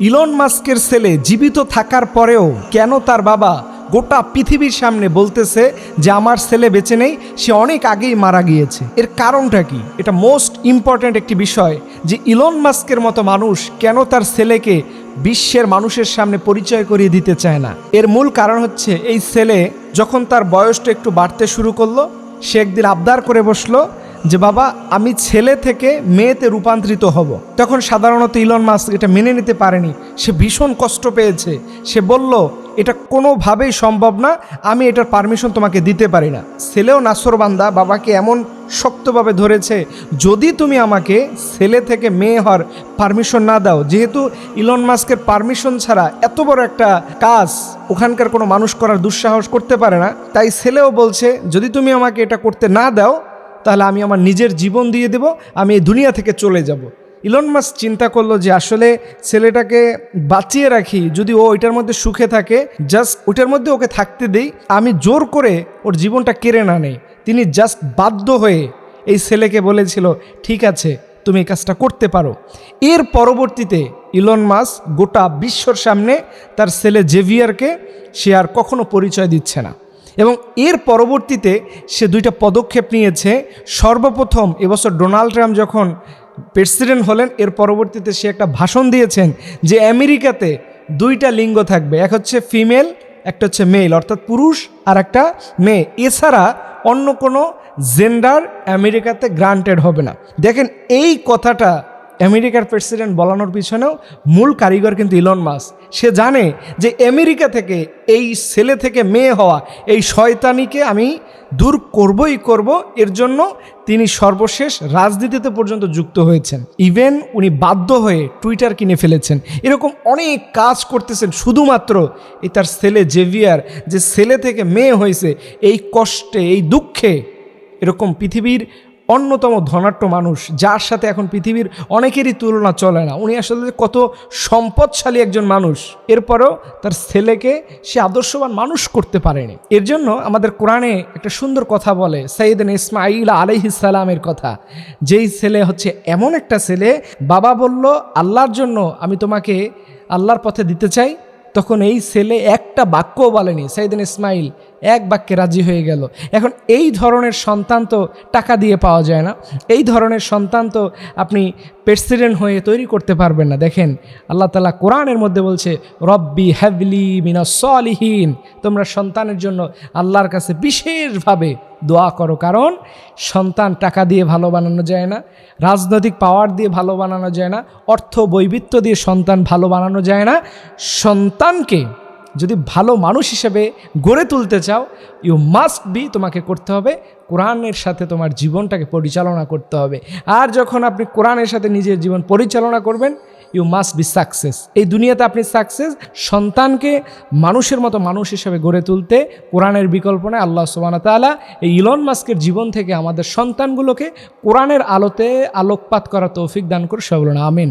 Elon মাস্কের ছেলে জীবিত থাকার পরেও কেন তার বাবা গোটা পৃথিবীর সামনে বলতেছে যে আমার ছেলে বেঁচে নেই, সে অনেক আগেই মারা গিয়েছে। এর কারণটা কি? এটা মোস্ট ইম্পর্ট্যান্ট একটি বিষয় যে ইলন মাস্কের মতো মানুষ কেন তার ছেলেকে বিশ্বের মানুষের সামনে পরিচয় করিয়ে দিতে চায় না? এর মূল কারণ হচ্ছে এই ছেলে যখন তার বয়সটা একটু বাড়তে শুরু করল, সে একদিন আবদার করে বসল যে বাবা, আমি ছেলে থেকে মেয়েতে রূপান্তরিত হব। তখন সাধারণত ইলন মাস্ক এটা মেনে নিতে পারেনি। সে ভীষণ কষ্ট পেয়েছে। সে বলল, এটা কোনোভাবেই সম্ভব না। আমি এটার পারমিশন তোমাকে দিতে পারি না। ছেলেও নাসরবান্দা বাবাকে এমন শক্তভাবে ধরেছে, যদি তুমি আমাকে ছেলে থেকে মেয়ে হওয়ার পারমিশন না দাও, যেহেতু ইলন মাস্কের পারমিশন ছাড়া এত বড় একটা কাজ ওখানকার কোনো মানুষ করার দুঃসাহস করতে পারে না, তাই ছেলেও বলছে, যদি তুমি আমাকে এটা করতে না দাও তাহলে আমি আমার নিজের জীবন দিয়ে দেব, আমি এই দুনিয়া থেকে চলে যাব। ইলন মাস চিন্তা করল যে আসলে ছেলেটাকে বাঁচিয়ে রাখি, যদি ও ওইটার মধ্যে সুখে থাকে জাস্ট ওইটার মধ্যে ওকে থাকতে দেই, আমি জোর করে ওর জীবনটা কেড়ে না নেই। তিনি জাস্ট বাধ্য হয়ে এই ছেলেকে বলেছিল, ঠিক আছে, তুমি এই কাজটা করতে পারো। এর পরবর্তীতে ইলন মাস গোটা বিশ্বর সামনে তার ছেলে জেভিয়ারকে সে আর কখনো পরিচয় দিচ্ছে না। এবং এর পরবর্তীতে সে দুইটা পদক্ষেপ নিয়েছে। সর্বপ্রথম এবছর ডোনাল্ড ট্রাম্প যখন প্রেসিডেন্ট হলেন, এর পরবর্তীতে সে একটা ভাষণ দিয়েছেন যে আমেরিকাতে দুইটা লিঙ্গ থাকবে, এক হচ্ছে ফিমেল, একটা হচ্ছে মেল অর্থাৎ পুরুষ আর একটা মেয়ে। এছাড়া অন্য কোনো জেন্ডার আমেরিকাতে গ্রান্টেড হবে না। দেখেন, এই কথাটা আমেরিকার প্রেসিডেন্ট বলানোর পিছনেও মূল কারিগর কিন্তু ইলন মাস সে জানে যে আমেরিকা থেকে, এই ছেলে থেকে মেয়ে হওয়া এই শয়তানিকে আমি দূর করবই করব, এর জন্য তিনি সর্বশেষ রাজনীতিতে পর্যন্ত যুক্ত হয়েছেন। ইভেন উনি বাধ্য হয়ে টুইটার কিনে ফেলেছেন। এরকম অনেক কাজ করতেছেন, শুধুমাত্র এই তার ছেলে জেভিয়ার যে ছেলে থেকে মেয়ে হয়েছে, এই কষ্টে, এই দুঃখে এরকম পৃথিবীর অন্যতম ধনাঢ্য মানুষ, যার সাথে এখন পৃথিবীর অনেকেরই তুলনা চলে না। উনি আসলে কত সম্পদশালী একজন মানুষ। এরপরেও তার ছেলেকে সে আদর্শবান মানুষ করতে পারেনি। এর জন্য আমাদের কোরআনে একটা সুন্দর কথা বলে সাইদিন ইসমাইল আলহিসালামের কথা। যেই ছেলে হচ্ছে এমন একটা ছেলে, বাবা বলল, আল্লাহর জন্য আমি তোমাকে আল্লাহর পথে দিতে চাই। তখন এই ছেলে একটা বাক্যও বলেনি সাইদিন ইসমাইল এক বাক্যে রাজি হয়ে গেল। এখন এই ধরনের সন্তান তো টাকা দিয়ে পাওয়া যায় না। এই ধরনের সন্তান তো আপনি প্রেসিডেন্ট হয়ে তৈরি করতে পারবেন না। দেখেন, আল্লাহ তালা কোরআনের মধ্যে বলছে, রব্বি হ্যাভলি মিনা সলিহীন। তোমরা সন্তানের জন্য আল্লাহর কাছে বিশেষভাবে দোয়া করো। কারণ সন্তান টাকা দিয়ে ভালো বানানো যায় না, রাজনৈতিক পাওয়ার দিয়ে ভালো বানানো যায় না, অর্থ বৈবিত্য দিয়ে সন্তান ভালো বানানো যায় না। সন্তানকে যদি ভালো মানুষ হিসেবে গড়ে তুলতে চাও ইউ মাস্ট বি তোমাকে করতে হবে কোরআনের সাথে তোমার জীবনটাকে পরিচালনা করতে হবে। আর যখন আপনি কোরআনের সাথে নিজের জীবন পরিচালনা করবেন ইউ মাস্ট বি সাকসেস এই দুনিয়াতে আপনি সাকসেস সন্তানকে মানুষের মতো মানুষ হিসেবে গড়ে তুলতে কোরআনের বিকল্প নয় আল্লাহ সুবানা তালা এই ইলন মাস্কের জীবন থেকে আমাদের সন্তানগুলোকে কোরআনের আলোতে আলোকপাত করা তৌফিক দান করে সবল আমিন।